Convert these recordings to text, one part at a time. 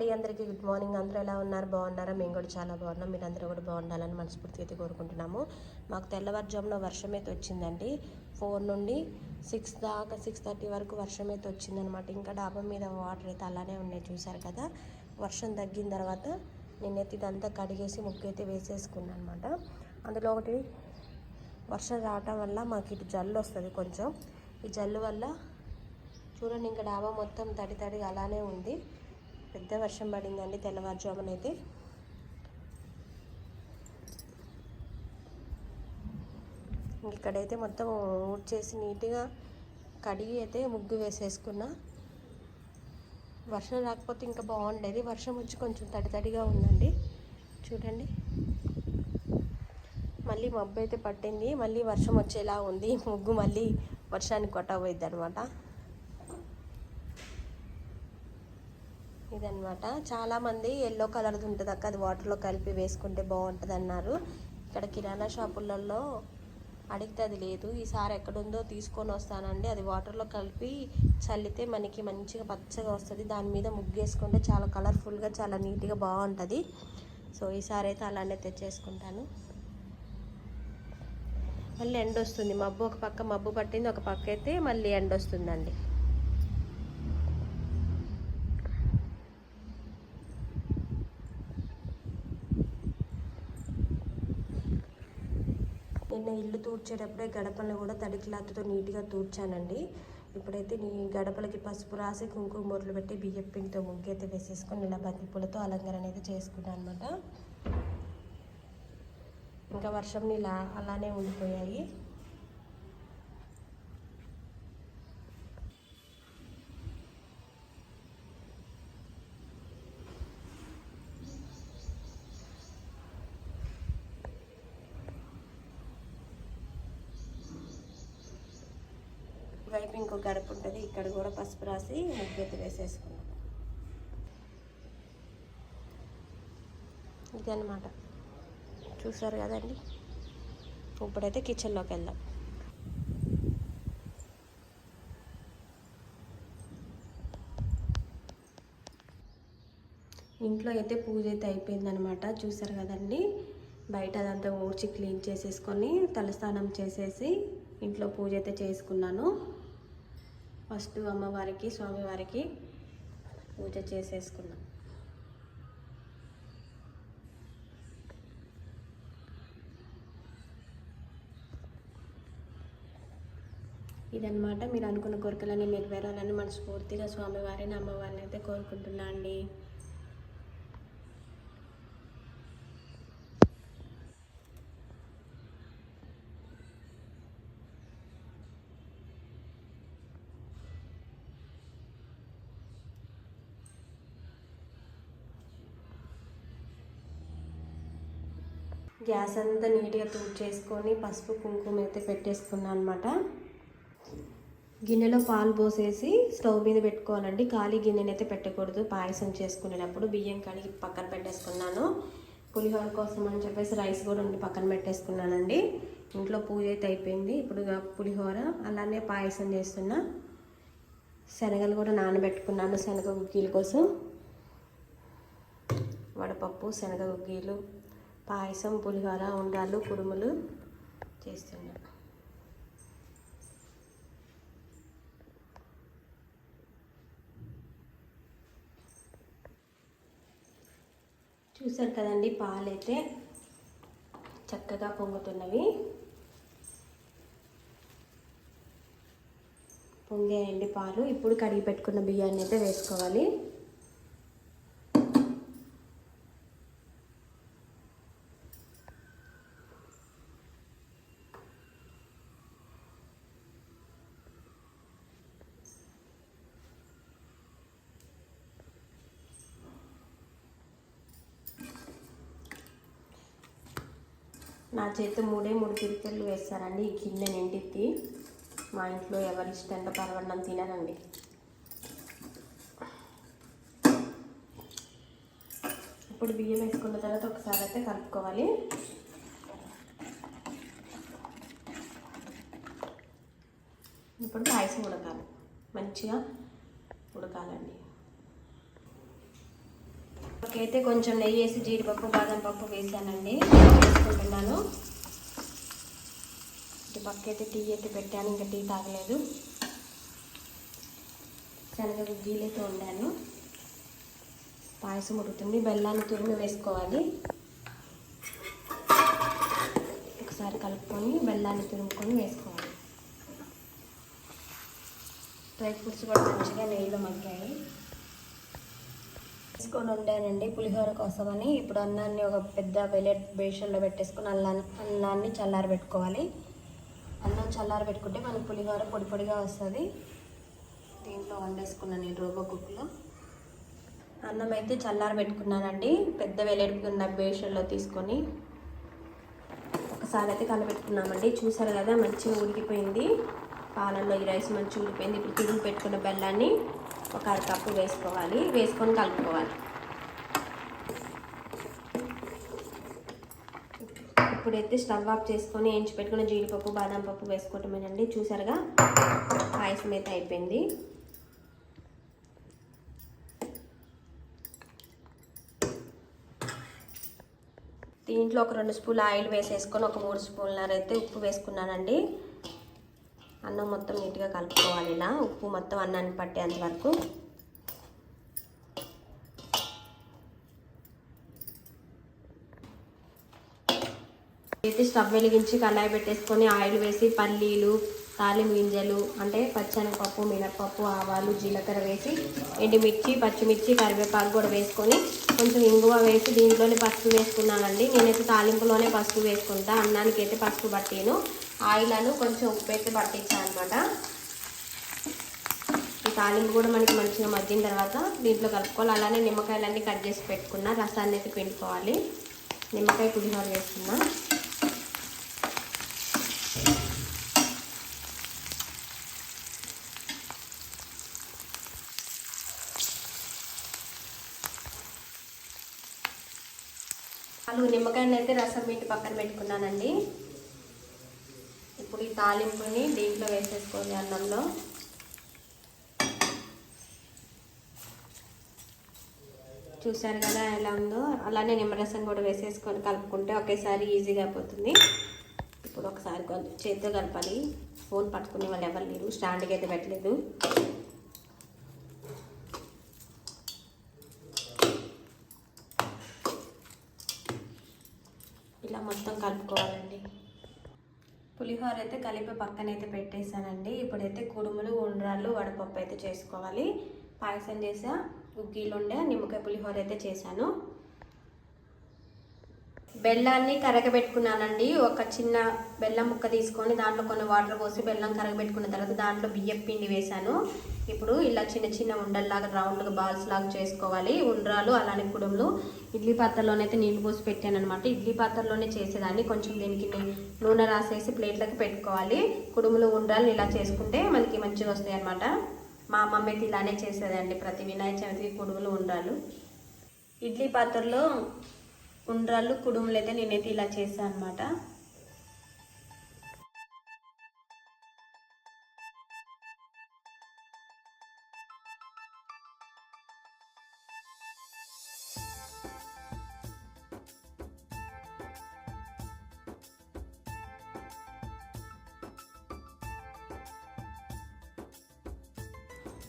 అండి. అందరికీ good morning. అందరూ ఎలా ఉన్నారు? బాగున్నారా? మేము కూడా చాలా బాగున్నాం. మీరు అందరూ కూడా బాగుండాలని మనస్ఫూర్తిగా అయితే కోరుకుంటున్నాము. మాకు తెల్లవారుజామున వర్షం అయితే వచ్చిందండి. ఫోర్ నుండి సిక్స్ దాకా సిక్స్ థర్టీ వరకు వర్షం అయితే వచ్చిందనమాట. ఇంకా డాబా మీద వాటర్ అయితే అలానే ఉన్నాయి. చూసారు కదా? వర్షం తగ్గిన తర్వాత నేనైతే ఇదంతా కడిగేసి ముగ్గు అయితే వేసేసుకున్నాను అనమాట అందులో ఒకటి వర్షం రావటం వల్ల మాకు ఇటు జల్లు వస్తుంది కొంచెం. ఈ జల్లు వల్ల చూడండి ఇంకా డాబా మొత్తం తడి తడి అలానే ఉంది. పెద్ద వర్షం పడిందండి తెల్లవారుజామునైతే. అయితే ఇక్కడైతే మొత్తం ఊడ్చేసి నీట్గా కడిగి అయితే ముగ్గు వేసేసుకున్నా. వర్షం రాకపోతే ఇంకా బాగుండేది. వర్షం వచ్చి కొంచెం తడి తడిగా ఉందండి. చూడండి. మళ్ళీ మబ్బు అయితే పట్టింది. మళ్ళీ వర్షం వచ్చేలా ఉంది. ముగ్గు మళ్ళీ వర్షానికి కొట్టబోయిద్ది అనమాట ఇదనమాట చాలామంది ఎల్లో కలర్ది ఉంటుంది అక్క. అది వాటర్లో కలిపి వేసుకుంటే బాగుంటుంది అన్నారు ఇక్కడ కిరాణా షాపులలో అడిగితే అది లేదు ఈసారి ఎక్కడుందో తీసుకొని వస్తానండి. అది వాటర్లో కలిపి చల్లితే మనకి మంచిగా పచ్చగా వస్తుంది. దాని మీద ముగ్గేసుకుంటే చాలా కలర్ఫుల్గా చాలా నీట్గా బాగుంటుంది. సో ఈసారి అయితే అలానే తెచ్చేసుకుంటాను. మళ్ళీ ఎండ వస్తుంది మబ్బు ఒక పక్క మబ్బు పట్టింది ఒక పక్క అయితే మళ్ళీ ఎండ వస్తుందండి నిన్న ఇల్లు తూడ్చేటప్పుడే గడపలను కూడా తడి క్లాత్తో నీట్గా తూడ్చానండి. ఇప్పుడైతే నీ గడపలకి పసుపు రాసి కుంకుమ బొట్లు పెట్టి బియ్యం పిండితో ముగ్గు అయితే వేసేసుకొని ఇలా బంతిపూలతో అలంకరణ అయితే చేసుకున్నాను అనమాట ఇంకా వర్షం ఇలా అలానే ఉండిపోయాయి. వైపు ఇంకో గడప ఉంటుంది. ఇక్కడ కూడా పసుపు రాసి ముగ్గెత్తి వేసేసుకున్నాం ఇదన్నమాట. చూసారు కదండి? ఇప్పుడైతే కిచెన్లోకి వెళ్దాం. ఇంట్లో అయితే పూజ అయితే అయిపోయిందనమాట చూసారు కదండి? బయట అదంతా ఊడ్చి క్లీన్ చేసేసుకొని తలస్నానం చేసేసి ఇంట్లో పూజ అయితే చేసుకున్నాను. ఫస్ట్ అమ్మవారికి స్వామివారికి పూజ చేసేసుకున్నాం. ఇదనమాట మీరు అనుకున్న కోరికలన్నీ నెరవేరాలని మనస్ఫూర్తిగా స్వామివారిని అమ్మవారిని అయితే కోరుకుంటున్నా అండి. గ్యాస్ అంతా నీట్గా చేసుకొని పసుపు కుంకుమ అయితే పెట్టేసుకున్నాను అనమాట గిన్నెలో పాలు పోసేసి స్టవ్ మీద పెట్టుకోవాలండి. ఖాళీ గిన్నెనైతే పెట్టకూడదు. పాయసం చేసుకునేటప్పుడు బియ్యం కడిగి పక్కన పెట్టేసుకున్నాను. పులిహోర కోసం అని చెప్పేసి రైస్ కూడా ఉండి పక్కన పెట్టేసుకున్నానండి. ఇంట్లో పూజ అయితే అయిపోయింది. ఇప్పుడు పులిహోర అలానే పాయసం చేస్తున్నా. శనగలు కూడా నానబెట్టుకున్నాను శనగ గుగ్గీల కోసం. వడపప్పు శనగ గుగ్గీలు పాయసం పులిహోర ఉండాలు కుడుములు చేస్తున్నాను చూసారు కదండి పాలైతే చక్కగా పొంగుతున్నవి. పొంగాయండి పాలు. ఇప్పుడు కడిగి పెట్టుకున్న బియ్యాన్ని అయితే వేసుకోవాలి. నా చేతి మూడే మూడు పిరికెళ్ళు వేస్తారండి ఈ గిన్నె నిండిద్ది. మా ఇంట్లో ఎవరి ఇష్టంగా పరవన్నం తినరండి. ఇప్పుడు బియ్యం వేసుకున్న తర్వాత ఒకసారి అయితే కలుపుకోవాలి. ఇప్పుడు పాయసం ఉడకాలి. మంచిగా ఉడకాలండి. అయితే కొంచెం నెయ్యి వేసి జీడిపప్పు బాదం పప్పు వేసానండి. వేసుకుంటున్నాను. ఇటు పక్క అయితే టీ అయితే పెట్టాను ఇంకా టీ తాగలేదు. శనగ గుగ్గీలతో వండాను. పాయసం ఉడుకుతుంది. బెల్లాన్ని తురిమి వేసుకోవాలి. ఒకసారి కలుపుకొని బెల్లాన్ని తురుముకొని వేసుకోవాలి. డ్రై ఫ్రూట్స్ కూడా మంచిగా నెయ్యిలో మగ్గాయి. తీసుకొని ఉండానండి పులిహోర కోసమని ఇప్పుడు అన్నాన్ని ఒక పెద్ద వెలెట్ బేషన్లో పెట్టేసుకొని అల్లాన్ని అన్నాన్ని చల్లారి పెట్టుకోవాలి. అన్నం చల్లారి పెట్టుకుంటే మనకు పులిహోర పొడి పొడిగా వస్తుంది. దీంట్లో వండేసుకున్నాను నేను రోబో కుక్లో అన్నం అయితే చల్లారి పెట్టుకున్నానండి. పెద్ద వెలెట్ ఉన్న బేషన్లో తీసుకొని ఒకసారి అయితే కలపెట్టుకున్నామండి. చూసారు కదా మంచిగా ఉడికిపోయింది. పాలల్లో ఈ రైస్ మంచిగా ఉడికిపోయింది. ఇప్పుడు తిరిగి పెట్టుకున్న బెల్లాన్ని ఒక అరకప్పు వేసుకోవాలి వేసుకొని కలుపుకోవాలి. ఇప్పుడైతే స్టవ్ ఆఫ్ చేసుకొని ఎంచి పెట్టుకున్న జీడిపప్పు బాదం పప్పు వేసుకోవటమేనండి. చూసారుగా? పాయసం అయితే అయిపోయింది. దీంట్లో ఒక రెండు స్పూన్లు ఆయిల్ వేసేసుకొని ఒక మూడు స్పూన్లన్నర అయితే ఉప్పు వేసుకున్నానండి. అన్నం మొత్తం నీట్గా కలుపుకోవాలి ఇలా. ఉప్పు మొత్తం అన్నాన్ని పట్టేంత వరకు. అయితే స్టవ్ వెలిగించి కళాయి పెట్టేసుకొని ఆయిల్ వేసి పల్లీలు తాలిం గింజలు అంటే పచ్చనపప్పు మినపప్పు ఆవాలు జీలకర్ర వేసి ఎండుమిర్చి పచ్చిమిర్చి కరివేపాకు కూడా వేసుకొని కొంచెం ఇంగువ వేసి దీంట్లోనే పసుపు వేసుకున్నానండి. నేనైతే తాలింపులోనే పసుపు వేసుకుంటా. అన్నానికి అయితే పసుపు పట్టాను. ఆయిల్ అను కొంచెం ఉప్పు అయితే పట్టించాను అనమాట ఈ తాలింపు కూడా మనకి మంచిగా మగ్గిన తర్వాత దీంట్లో కలుపుకోవాలి. అలానే నిమ్మకాయలన్నీ కట్ చేసి పెట్టుకున్న రసాన్ని అయితే పిండుకోవాలి. నిమ్మకాయ పులిహోర చేస్తున్నా నాలుగు నిమ్మకాయలు అయితే రసం పిండి పక్కన పెట్టుకున్నానండి. ఇప్పుడు ఈ తాలింపుని దీంట్లో వేసేసుకోండి అన్నంలో. చూసారు కదా ఎలా ఉందో? అలానే నిమ్మరసం కూడా వేసేసుకొని కలుపుకుంటే ఒకేసారి ఈజీగా అయిపోతుంది. ఇప్పుడు ఒకసారి కొంచెం చేతితో కలపాలి. ఫోన్ పట్టుకునే వాళ్ళు ఎవరు లేరు. స్టాండ్కి అయితే పెట్టలేదు. ఇలా మొత్తం కలుపుకోవాలండి. పులిహోర అయితే కలిపి పక్కన అయితే పెట్టేశానండి. ఇప్పుడైతే కుడుములు ఉండ్రాళ్ళు వడపప్పు అయితే చేసుకోవాలి. పాయసం చేసా గుగ్గీలు ఉండే నిమ్మకాయ పులిహోర అయితే చేశాను. బెల్లాన్ని కరగబెట్టుకున్నానండి. ఒక చిన్న బెల్లం ముక్క తీసుకొని దాంట్లో కొన్ని వాటర్ పోసి బెల్లం కరగబెట్టుకున్న తర్వాత దాంట్లో బియ్యం పిండి వేశాను. ఇప్పుడు ఇలా చిన్న చిన్న ఉండల్లాగా రౌండ్గా బాల్స్ లాగా చేసుకోవాలి. ఉండ్రాలు అలానే కుడుములు. ఇడ్లీ పాత్రలోనైతే నీళ్ళు పోసి పెట్టాను అనమాట ఇడ్లీ పాత్రలోనే చేసేదాన్ని. కొంచెం దీనికి నూనె రాసేసి ప్లేట్లకు పెట్టుకోవాలి. కుడుములు ఉండ్రాలు ఇలా చేసుకుంటే మనకి మంచిగా వస్తాయి అనమాట మా అమ్మమ్మ అయితే ఇలానే చేసేదండి. ప్రతి వినాయక చవితికి కుడుములు ఉండ్రాలు. ఇడ్లీ పాత్రలో ఉండ్రాళ్ళు కుడుములు అయితే నేనైతే ఇలా చేశాను అనమాట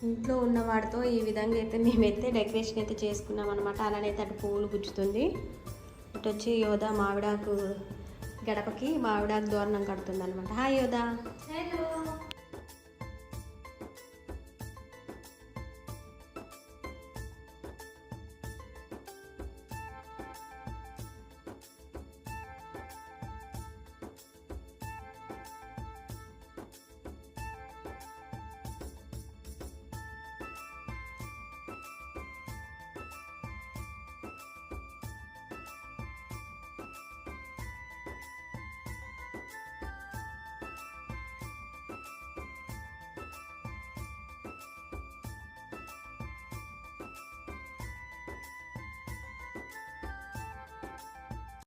ఇంట్లో ఉన్న వాటితో ఈ విధంగా అయితే మేమైతే డెకరేషన్ అయితే చేసుకున్నాం అనమాట అలానైతే అటు పువ్వులు గుచ్చుతుంది. ఇటు వచ్చి యోధ మావిడాకు గడపకి మావిడాకు దోరణం కడుతుంది అనమాట హాయ్ యోధ.